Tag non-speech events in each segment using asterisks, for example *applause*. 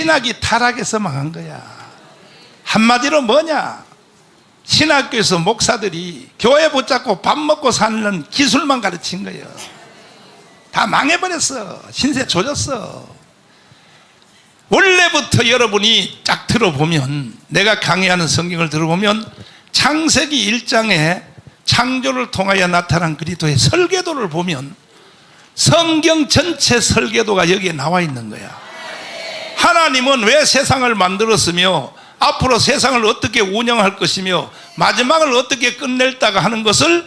신학이 타락해서 망한 거야. 한마디로 뭐냐? 신학교에서 목사들이 교회 붙잡고 밥 먹고 사는 기술만 가르친 거예요. 다 망해버렸어. 신세 조졌어. 원래부터 여러분이 쫙 들어보면 내가 강의하는 성경을 들어보면 창세기 1장에 창조를 통하여 나타난 그리스도의 설계도를 보면 성경 전체 설계도가 여기에 나와 있는 거야. 하나님은 왜 세상을 만들었으며 앞으로 세상을 어떻게 운영할 것이며 마지막을 어떻게 끝낼다가 하는 것을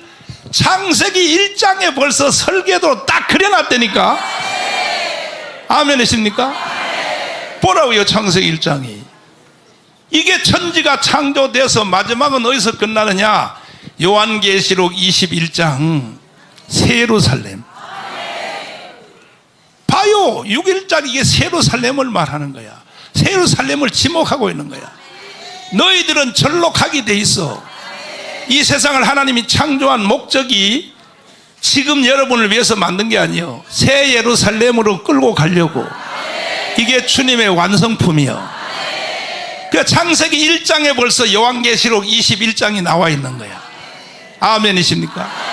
창세기 1장에 벌써 설계도로 딱 그려놨다니까. 아멘이십니까? 보라고요 창세기 1장이. 이게 천지가 창조돼서 마지막은 어디서 끝나느냐? 요한계시록 21장 세루살렘. 봐요. 6일짜리 이게 세루살렘을 말하는 거야. 세루살렘을 지목하고 있는 거야. 너희들은 절로 가게 돼 있어. 이 세상을 하나님이 창조한 목적이 지금 여러분을 위해서 만든 게 아니요. 새 예루살렘으로 끌고 가려고. 이게 주님의 완성품이요. 그 창세기 1장에 벌써 요한계시록 21장이 나와 있는 거야. 아멘이십니까?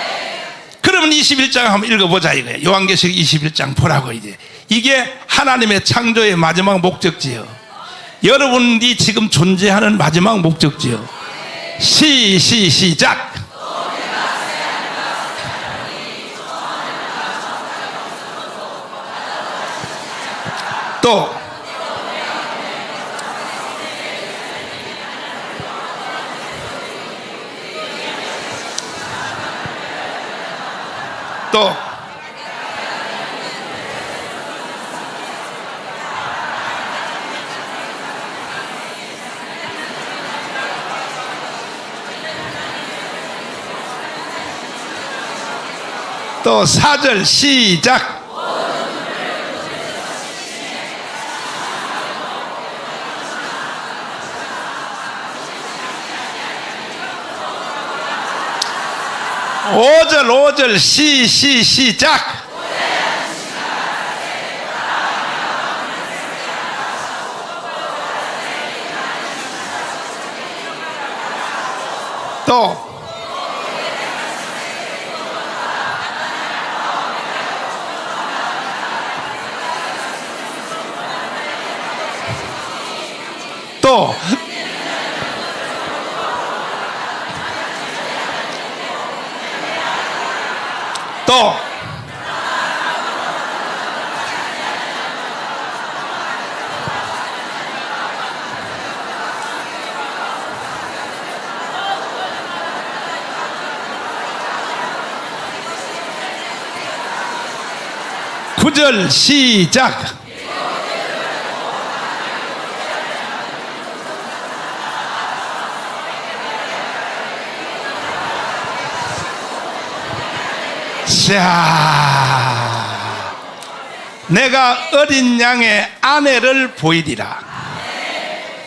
그러면 21장 한번 읽어보자 이거야. 요한계시록 21장 보라고 이제. 이게 하나님의 창조의 마지막 목적지요. 여러분이 지금 존재하는 마지막 목적지요. 시, 시, 시작. 또, 또, 또 4절 시작. 오절오절 시, 시, 시작. 또, 또, 또, 구절 시작. 자, 내가 어린 양의 아내를 보이리라.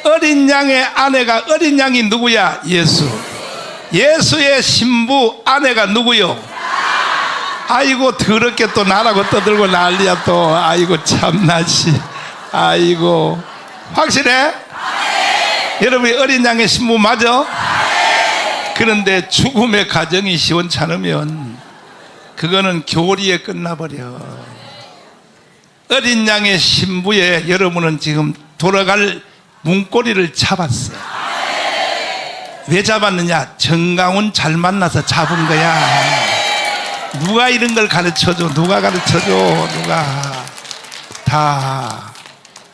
어린 양의 아내가 어린 양이 누구야? 예수. 예수의 신부 아내가 누구요? 아이고 더럽게 또 나라고 떠들고 난리야 또. 아이고 참나시. 아이고 확실해? 여러분이 어린 양의 신부 맞아? 그런데 죽음의 가정이 시원찮으면 그거는 교리에 끝나버려. 어린 양의 신부에 여러분은 지금 돌아갈 문고리를 잡았어. 왜 잡았느냐? 정강훈 잘 만나서 잡은 거야. 누가 이런 걸 가르쳐줘? 누가 가르쳐줘? 누가? 다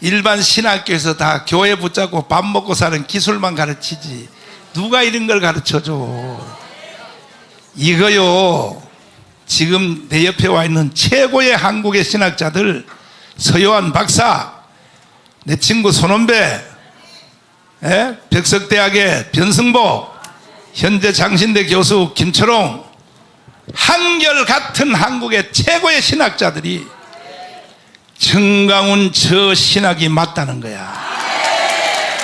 일반 신학교에서 다 교회 붙잡고 밥 먹고 사는 기술만 가르치지. 누가 이런 걸 가르쳐줘? 이거요. 지금 내 옆에 와 있는 최고의 한국의 신학자들 서요한 박사, 내 친구 손원배, 예? 백석대학의 변승보, 현재 장신대 교수 김철홍, 한결 같은 한국의 최고의 신학자들이 정강훈 저 신학이 맞다는 거야.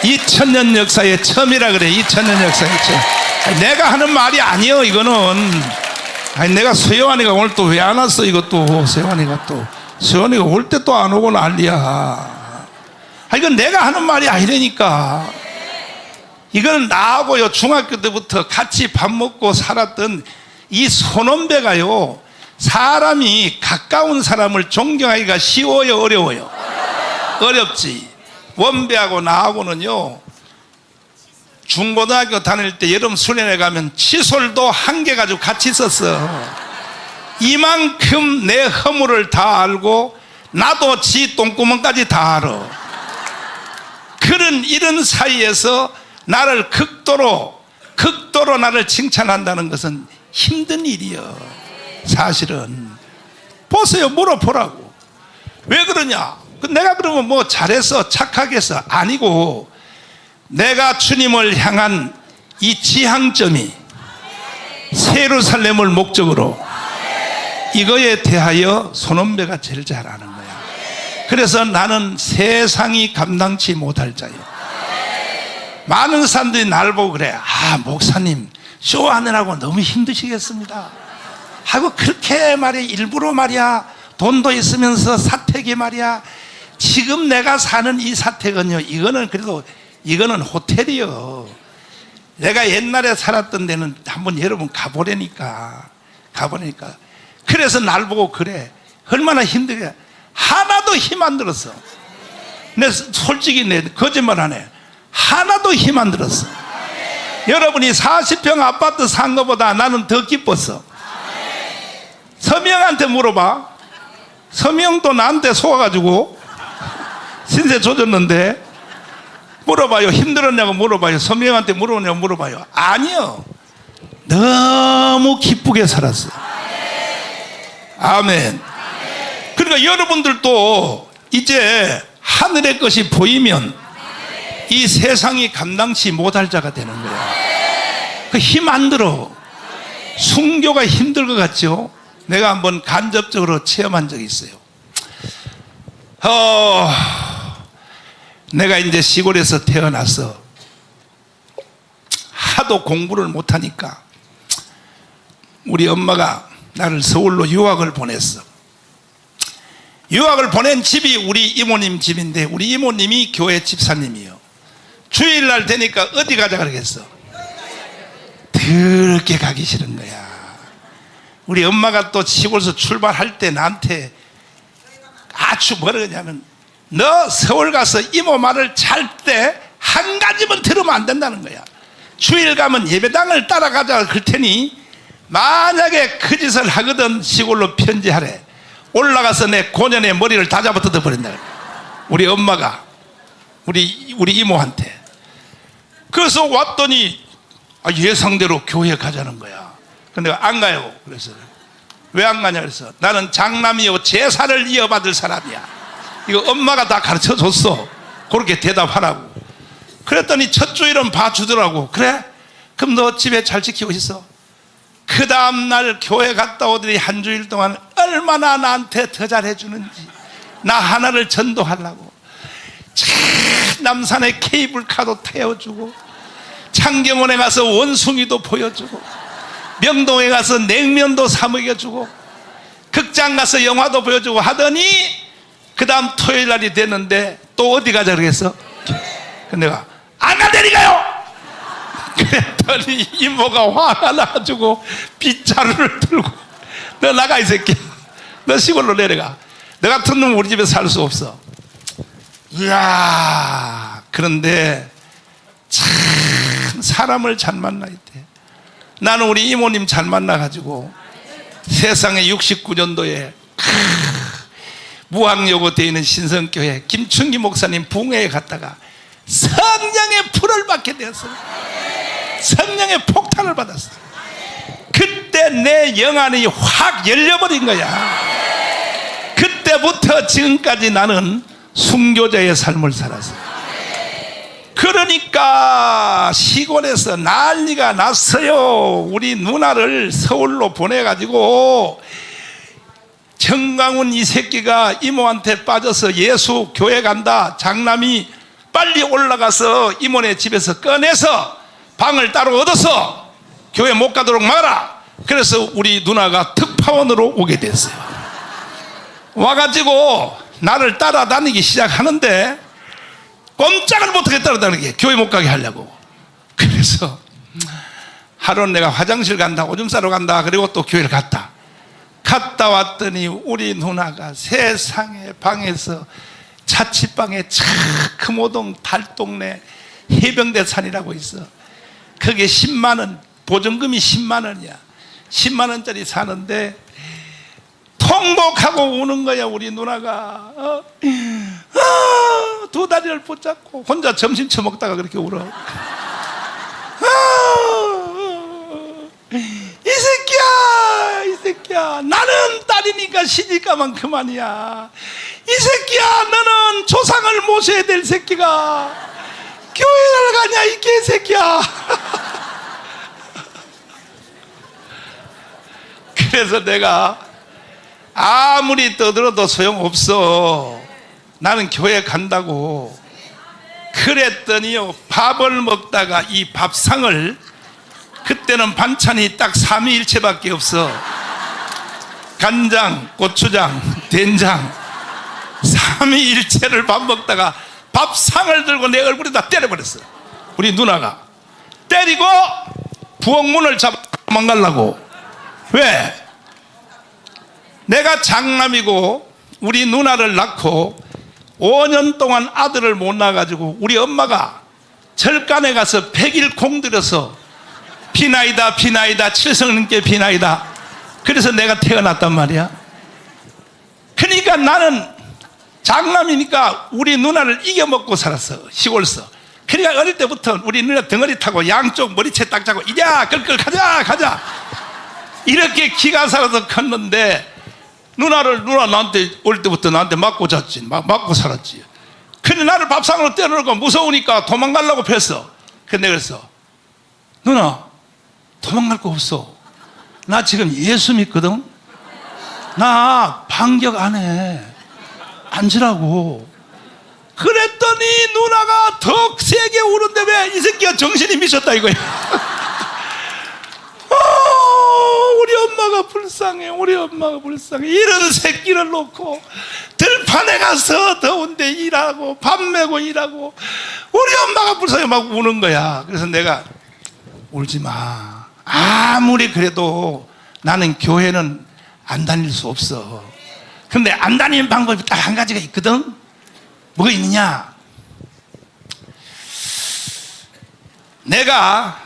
2000년 역사의 처음이라 그래. 2000년 역사의 처음. 내가 하는 말이 아니요. 이거는 아니 내가 서영환이가 오늘 또 왜 안 왔어? 이것도 서영환이가 또 서영환이가 올 때 또 안 오고 난리야. 아, 이건 내가 하는 말이 아니라니까. 이거는 나하고요, 중학교 때부터 같이 밥 먹고 살았던 이 손원배가요, 사람이 가까운 사람을 존경하기가 쉬워요, 어려워요? 어렵지. 원배하고 나하고는요, 중고등학교 다닐 때 여름 수련회 가면 칫솔도 한 개 가지고 같이 썼어. 이만큼 내 허물을 다 알고 나도 지 똥구멍까지 다 알아. 그런 이런 사이에서 나를 극도로 극도로 나를 칭찬한다는 것은 힘든 일이요. 사실은 보세요 물어보라고. 왜 그러냐? 그 내가 그러면 뭐 잘했어 착하게 했어 아니고 내가 주님을 향한 이 지향점이 세루살렘을 목적으로 이거에 대하여 손원배가 제일 잘 아는 거야. 그래서 나는 세상이 감당치 못할 자요. 많은 사람들이 날 보고 그래. 아, 목사님, 쇼하느라고 너무 힘드시겠습니다. 하고 그렇게 말이야, 일부러 말이야, 돈도 있으면서 사택이 말이야. 지금 내가 사는 이 사택은요, 이거는 그래도, 이거는 호텔이요. 내가 옛날에 살았던 데는 한번 여러분 가보라니까. 가보라니까. 그래서 날 보고 그래. 얼마나 힘들게. 하나도 힘 안 들었어. 내 솔직히 내 거짓말 안 해. 하나도 힘 안 들었어. 여러분이 40평 아파트 산 것보다 나는 더 기뻤어. 서명한테 물어봐. 서명도 나한테 속아가지고 신세 조졌는데 물어봐요. 힘들었냐고 물어봐요. 서명한테 물어보냐고 물어봐요. 아니요. 너무 기쁘게 살았어. 아멘. 그러니까 여러분들도 이제 하늘의 것이 보이면 이 세상이 감당치 못할 자가 되는 거야. 그 힘 안 들어. 순교가 힘들 것 같죠? 내가 한번 간접적으로 체험한 적이 있어요. 어, 내가 이제 시골에서 태어나서 하도 공부를 못하니까 우리 엄마가 나를 서울로 유학을 보냈어. 유학을 보낸 집이 우리 이모님 집인데 우리 이모님이 교회 집사님이요. 주일날 되니까 어디 가자 그러겠어. 더럽게 가기 싫은 거야. 우리 엄마가 또 시골에서 출발할 때 나한테 아주 뭐라 그러냐면 너 서울 가서 이모 말을 잘 때 한 가지만 들으면 안 된다는 거야. 주일 가면 예배당을 따라가자 그럴 테니 만약에 그 짓을 하거든 시골로 편지하래. 올라가서 내 고년의 머리를 다 잡아 뜯어 버린다. 우리 엄마가 우리 우리 이모한테. 그래서 왔더니 아, 예상대로 교회 가자는 거야. 근데 안 가요. 그래서 왜 안 가냐 그래서 나는 장남이요 제사를 이어받을 사람이야. 이거 엄마가 다 가르쳐 줬어. 그렇게 대답하라고. 그랬더니 첫 주일은 봐주더라고. 그래? 그럼 너 집에 잘 지키고 있어. 그 다음날 교회 갔다 오더니 한 주일 동안 얼마나 나한테 더 잘해주는지 나 하나를 전도하려고 참 남산에 케이블카도 태워주고 창경원에 가서 원숭이도 보여주고 명동에 가서 냉면도 사 먹여주고 극장 가서 영화도 보여주고 하더니 그 다음 토요일 날이 됐는데 또 어디 가자 그러겠어? 근데 내가 안 간다니까요! *laughs* 그랬더니 이모가 화가 나가지고 빗자루를 들고 너 나가 이 새끼야 너 시골로 내려가 너 같은 놈 우리 집에 살 수 없어 이야 그런데 참 사람을 잘 만나야 돼 나는 우리 이모님 잘 만나가지고 세상에 69년도에 무학여고 되어 있는 신성교회 김춘기 목사님 붕회에 갔다가 성령의 불을 받게 되었어요. 성령의 폭탄을 받았어요. 그때 내 영안이 확 열려버린 거야. 그때부터 지금까지 나는 순교자의 삶을 살았어요. 그러니까 시골에서 난리가 났어요. 우리 누나를 서울로 보내가지고 정강훈 이 새끼가 이모한테 빠져서 예수 교회 간다. 장남이 빨리 올라가서 이모네 집에서 꺼내서 방을 따로 얻어서 교회 못 가도록 막아라. 그래서 우리 누나가 특파원으로 오게 됐어요. 와가지고 나를 따라다니기 시작하는데 꼼짝을 못하겠다는 게 교회 못 가게 하려고. 그래서 하루는 내가 화장실 간다, 오줌 싸러 간다, 그리고 또 교회를 갔다. 갔다 왔더니 우리 누나가 세상에 방에서 자취방에 차크모동 달동네 해병대 산이라고 있어. 그게 10만 원, 보증금이 10만 원이야. 10만 원짜리 사는데 통곡하고 우는 거야 우리 누나가. 어? 아, 두 다리를 붙잡고 혼자 점심 처먹다가 그렇게 울어. 아, 이 새끼야 이 새끼야. 나는 딸이니까 시집가만 그만이야. 이 새끼야 너는 조상을 모셔야 될 새끼가. 교회를 가냐 이 개새끼야. *laughs* 그래서 내가 아무리 떠들어도 소용없어. 나는 교회 간다고. 그랬더니요, 밥을 먹다가 이 밥상을, 그때는 반찬이 딱 삼위일체밖에 없어. 간장, 고추장, 된장, 삼위일체를 밥 먹다가 밥상을 들고 내 얼굴에다 때려버렸어. 우리 누나가. 때리고 부엌문을 잡아 도망가려고. 왜? 내가 장남이고 우리 누나를 낳고 5년 동안 아들을 못 낳아가지고 우리 엄마가 절간에 가서 100일 공들여서 비나이다 비나이다 칠성님께 비나이다. 그래서 내가 태어났단 말이야. 그러니까 나는 장남이니까 우리 누나를 이겨먹고 살았어 시골서. 그러니까 어릴 때부터 우리 누나 덩어리 타고 양쪽 머리채 딱 잡고 이자 끌끌 가자 가자. 이렇게 기가 살아서 컸는데 누나를 누나 나한테 어릴 때부터 나한테 맞고 잤지. 막 맞고 살았지. 근데 나를 밥상으로 때려놓고 무서우니까 도망가려고 폈어. 근데 그래서 누나 도망갈 거 없어. 나 지금 예수 믿거든. 나 반격 안해. 앉으라고. 그랬더니 누나가 더 세게 우는데 왜 이 새끼가 정신이 미쳤다 이거야. 아, *laughs* 우리 엄마가 불쌍해. 우리 엄마가 불쌍해. 이런 새끼를 놓고 들판에 가서 더운데 일하고 밥 메고 일하고 우리 엄마가 불쌍해 막 우는 거야. 그래서 내가 울지 마. 아무리 그래도 나는 교회는 안 다닐 수 없어. 근데 안 다니는 방법이 딱 한 가지가 있거든. 뭐가 있느냐? 내가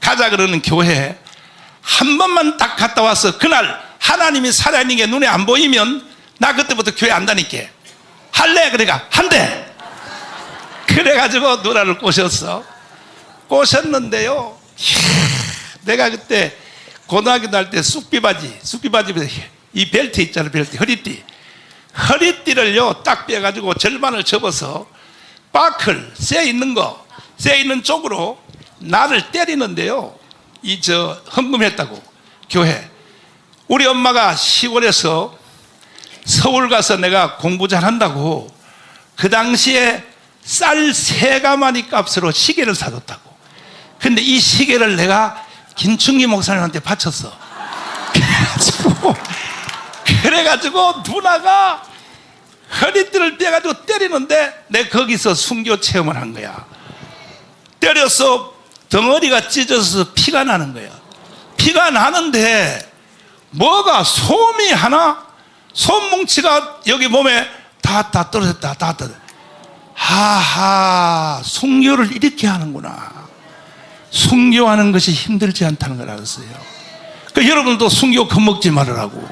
가자 그러는 교회 한 번만 딱 갔다 와서 그날 하나님이 살아있는 게 눈에 안 보이면 나 그때부터 교회 안 다닐게. 할래? 그래가 한대. 그래가지고 누나를 꼬셨어. 꼬셨는데요. 내가 그때 고등학교 다닐 때 쑥비 바지 쑥비 바지 이 벨트 있잖아 벨트 허리띠. 허리띠를요 딱 빼가지고 절반을 접어서 바클 쇠 있는 거쇠 있는 쪽으로 나를 때리는데요 이 저 헌금했다고. 교회. 우리 엄마가 시골에서 서울 가서 내가 공부 잘한다고 그 당시에 쌀 세 가마니 값으로 시계를 사줬다고. 근데 이 시계를 내가 김충기 목사님한테 바쳤어. *laughs* 그래가지고 그래가지고 누나가 허리띠를 떼가지고 때리는데 내 거기서 순교 체험을 한 거야. 때려서 덩어리가 찢어져서 피가 나는 거야. 피가 나는데 뭐가 솜이 하나 솜뭉치가 여기 몸에 다 다 떨어졌다 다 떨어졌다. 하하 순교를 이렇게 하는구나. 순교하는 것이 힘들지 않다는 걸 알았어요. 그 여러분도 순교 겁먹지 말으라고.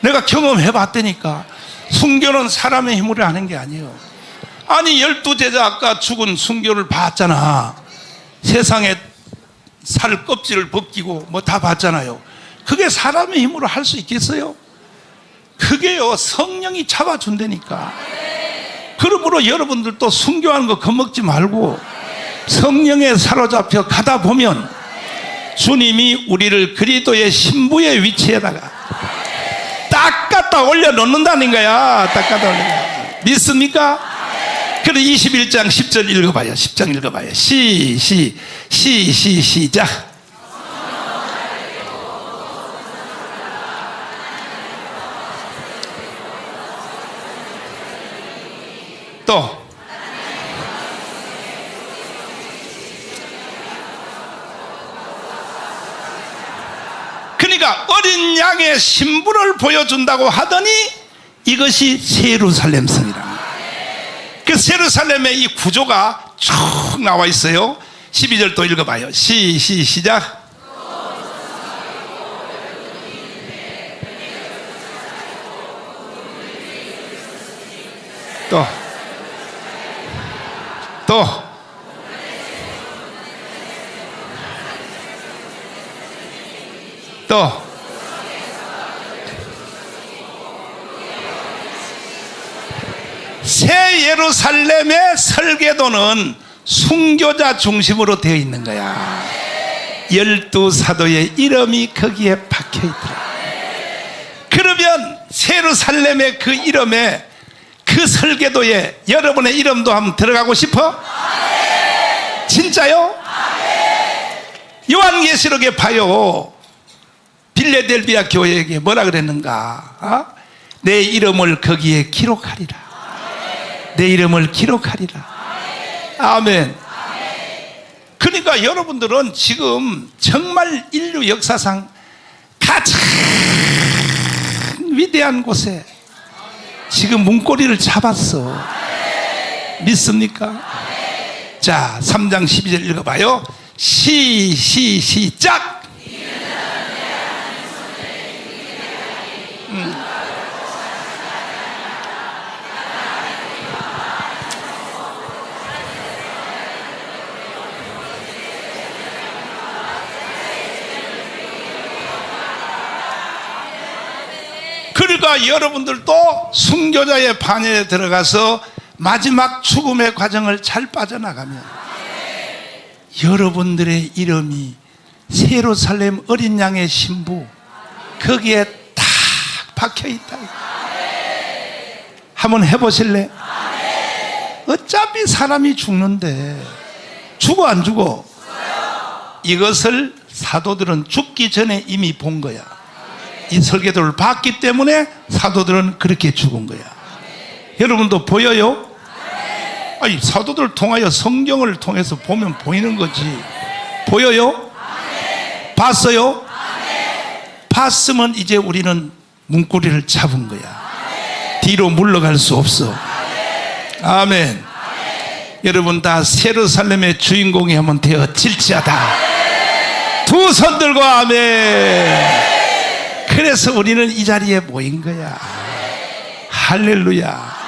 내가 경험해 봤다니까. 순교는 사람의 힘으로 하는 게 아니에요. 아니 열두 제자 아까 죽은 순교를 봤잖아. 세상에 살 껍질을 벗기고 뭐 다 봤잖아요. 그게 사람의 힘으로 할 수 있겠어요? 그게요 성령이 잡아준다니까. 그러므로 여러분들도 순교하는 거 겁먹지 말고 성령에 사로잡혀 가다 보면 주님이 우리를 그리스도의 신부의 위치에다가 딱 갖다 올려놓는다는 거야. 딱 갖다 올려. 믿습니까? 그래 21장 10절 읽어봐요. 10장 읽어봐요. 시, 시, 시, 시, 시작. 또. 그러니까 어린 양의 신부를 보여준다고 하더니 이것이 세루살렘 성이다 그 세루살렘의 이 구조가 쭉 나와 있어요. 12절 또 읽어봐요. 시, 시, 시작. 또, 또, 또, 새 예루살렘의 설계도는 순교자 중심으로 되어 있는 거야. 열두 사도의 이름이 거기에 박혀 있더라. 그러면 새 예루살렘의 그 이름에 그 설계도에 여러분의 이름도 한번 들어가고 싶어? 진짜요? 요한계시록에 봐요. 빌레델비아 교회에게 뭐라 그랬는가? 어? 내 이름을 거기에 기록하리라. 내 이름을 기록하리라. 아멘. 그러니까 여러분들은 지금 정말 인류 역사상 가장 위대한 곳에 지금 문고리를 잡았어. 믿습니까? 자, 3장 12절 읽어봐요. 시, 시, 시작! 여러분들도 순교자의 반열에 들어가서 마지막 죽음의 과정을 잘 빠져나가면 여러분들의 이름이 세로살렘 어린 양의 신부 거기에 딱 박혀 있다. 한번 해보실래? 어차피 사람이 죽는데 죽어 안 죽어? 이것을 사도들은 죽기 전에 이미 본 거야. 이 설계도를 봤기 때문에 사도들은 그렇게 죽은 거야. 여러분도 보여요? 아니 사도들 통하여 성경을 통해서 보면 보이는 거지. 보여요? 봤어요? 봤으면 이제 우리는 문고리를 잡은 거야. 뒤로 물러갈 수 없어. 아멘. 여러분 다 세루살렘의 주인공이 한번 되어 질지하다. 두손 들고 아멘. 그래서 우리는 이 자리에 모인 거야. 할렐루야.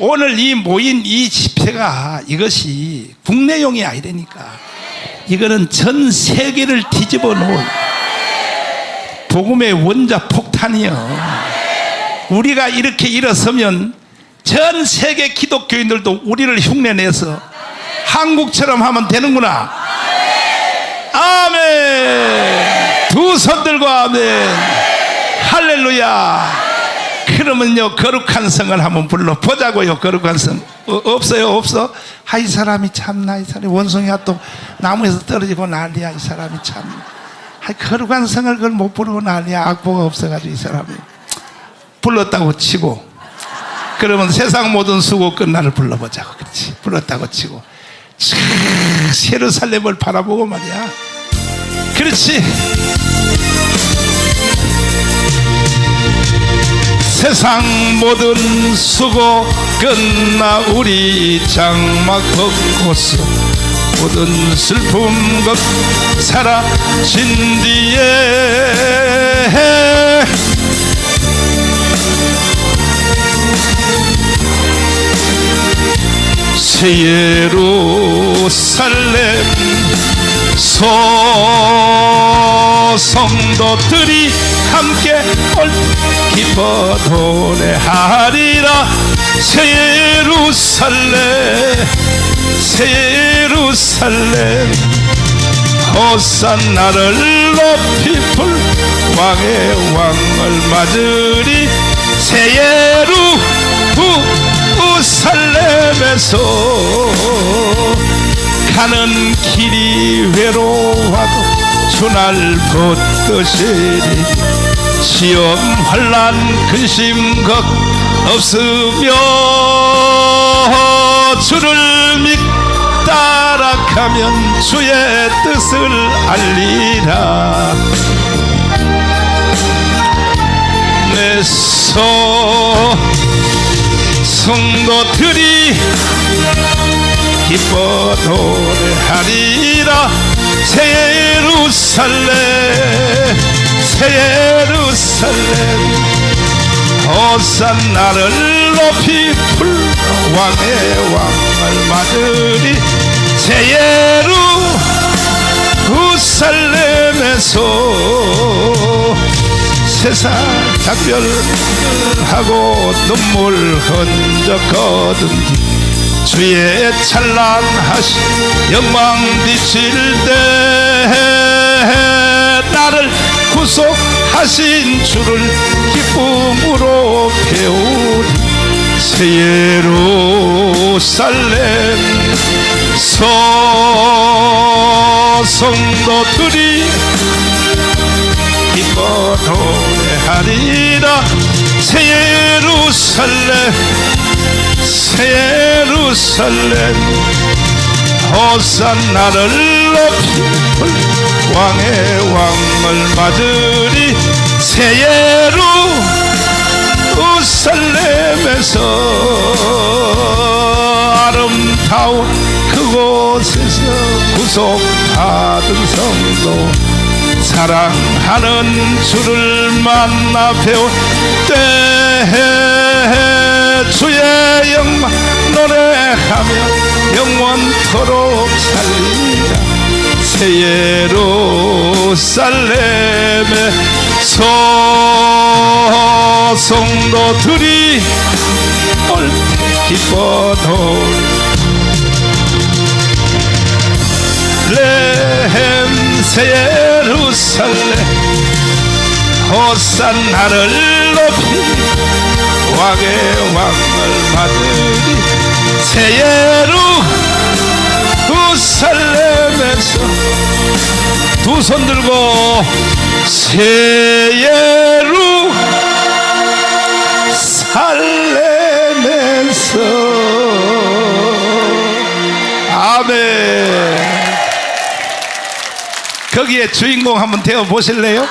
오늘 이 모인 이 집회가 이것이 국내용이 아니라니까. 이거는 전 세계를 뒤집어 놓을 복음의 원자 폭탄이요. 우리가 이렇게 일어서면 전 세계 기독교인들도 우리를 흉내내서 한국처럼 하면 되는구나. 아멘. 두 손 들고 아멘. 할렐루야. 그러면요 거룩한 성을 한번 불러 보자고요. 거룩한 성 어, 없어요, 없어? 아 이 사람이 참나 이 사람이 원숭이가 또 나무에서 떨어지고 난리야 이 사람이 참. 아 거룩한 성을 그걸 못 부르고 난리야 악보가 없어가지고 이 사람이 불렀다고 치고 그러면 세상 모든 수고 끝나를 불러보자고 그렇지 불렀다고 치고 촤, 예루살렘을 바라보고 말이야 그렇지 세상 모든 수고 끝나 우리 장막 걷고서 모든 슬픔 것 사라진 뒤에 새 예루살렘 소성도들이 함께 얽히퍼 노래하리라. 새 예루살렘 새 예루살렘 호산나를 높이 불 왕의 왕을 맞으리. 새 예루 부살렘에서 가는 길이 외로워도 주날 붙드시리. 시험 환란 근심 걱 없으며 주를 믿 따라가면 주의 뜻을 알리라. 살래서 성도들이 기뻐 노래하리라. 새 예루살렘 새 예루살렘. 호산나를 높이 불러 왕의 왕을 맞으리 새 예루살렘에서 세상 작별하고 눈물 흔적거든 주의 찬란하신 영광 비칠 때 나를 구속하신 주를 기쁨으로 배우리. 새 예루살렘 소성도들이 기뻐 노래하리라. 새 예루살렘 새 예루살렘 호산나를 높이 불 왕의 왕을 맞으리. 새 예루살렘에서 아름다운 그곳에서 구속받은 성도 사랑하는 주를 만나 배울 때 주의 영광 노래하며 영원토록 살리라 새 예루살렘의 소성도들이 올 기뻐 돌 레헴 새 예루살렘 호산 나를 높이 왕의 왕을 받으리. 새 예루살렘에서 두 손 들고 새 예루 살렘에서. 아멘. 거기에 주인공 한번 되어 보실래요?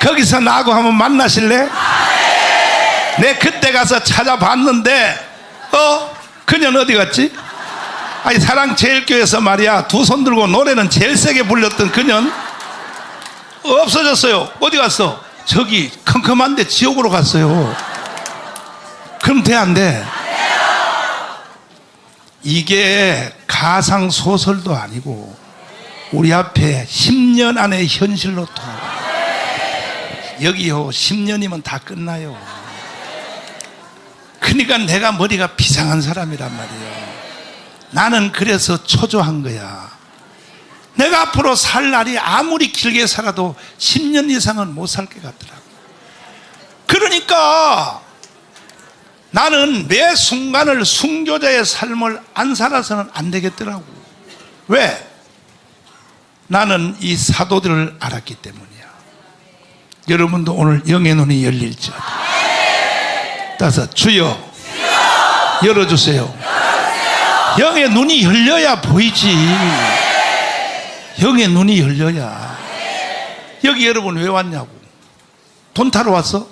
거기서 나하고 한번 만나실래? 내 그때 가서 찾아봤는데 어? 그녀는 어디 갔지? 아니 사랑제일교회에서 말이야 두 손 들고 노래는 제일 세게 불렸던 그녀는 없어졌어요 어디 갔어? 저기 컴컴한데 지옥으로 갔어요 그럼 돼 안 돼? 이게 가상 소설도 아니고 우리 앞에 10년 안에 현실로 돌아 여기요 10년이면 다 끝나요. 그러니까 내가 머리가 비상한 사람이란 말이에요. 나는 그래서 초조한 거야. 내가 앞으로 살 날이 아무리 길게 살아도 10년 이상은 못 살 것 같더라고. 그러니까 나는 매 순간을 순교자의 삶을 안 살아서는 안 되겠더라고. 왜? 나는 이 사도들을 알았기 때문이야. 여러분도 오늘 영의 눈이 열릴지어다. 따라서 주여, 열어주세요. 영의 눈이 열려야 보이지. 영의 눈이 열려야. 여기 여러분 왜 왔냐고. 돈 타러 왔어?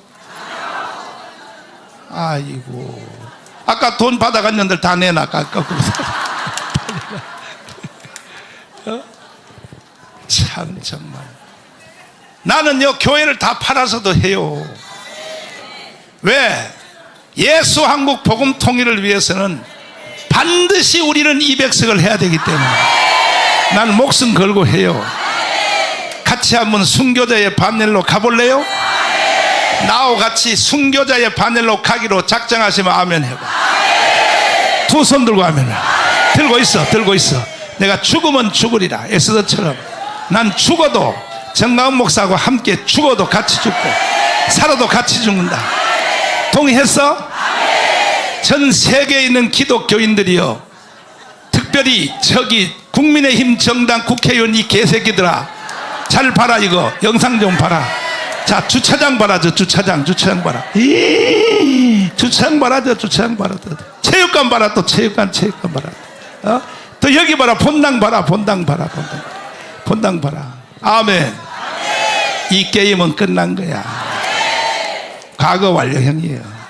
아이고. 아까 돈 년들 다 내놔. 거꾸로. *laughs* 참 정말 나는요 교회를 다 팔아서도 해요. 왜? 예수 한국 복음 통일을 위해서는 반드시 우리는 200석을 해야 되기 때문에. 나는 목숨 걸고 해요. 같이 한번 순교자의 바늘로 가볼래요? 나와 같이 순교자의 바늘로 가기로 작정하시면 아멘 해봐. 두 손 들고 아멘 들고 있어 들고 있어. 내가 죽으면 죽으리라. 에스더처럼. 난 죽어도 정가은 목사하고 함께 죽어도 같이 죽고 살아도 같이 죽는다. 동의했어? 전 세계에 있는 기독교인들이요 특별히 저기 국민의힘 정당 국회의원 이 개새끼들아. 잘 봐라 이거. 영상 좀 봐라. 자 주차장 봐라 저 주차장. 주차장 봐라. 이 주차장 봐라 저 주차장 봐라. 또. 체육관 봐라 또 체육관 체육관 봐라. 어? 또 여기 봐라. 본당 봐라. 본당 봐라. 본당 봐라. 아멘 이 게임은 끝난 거야 과거 완료형이에요.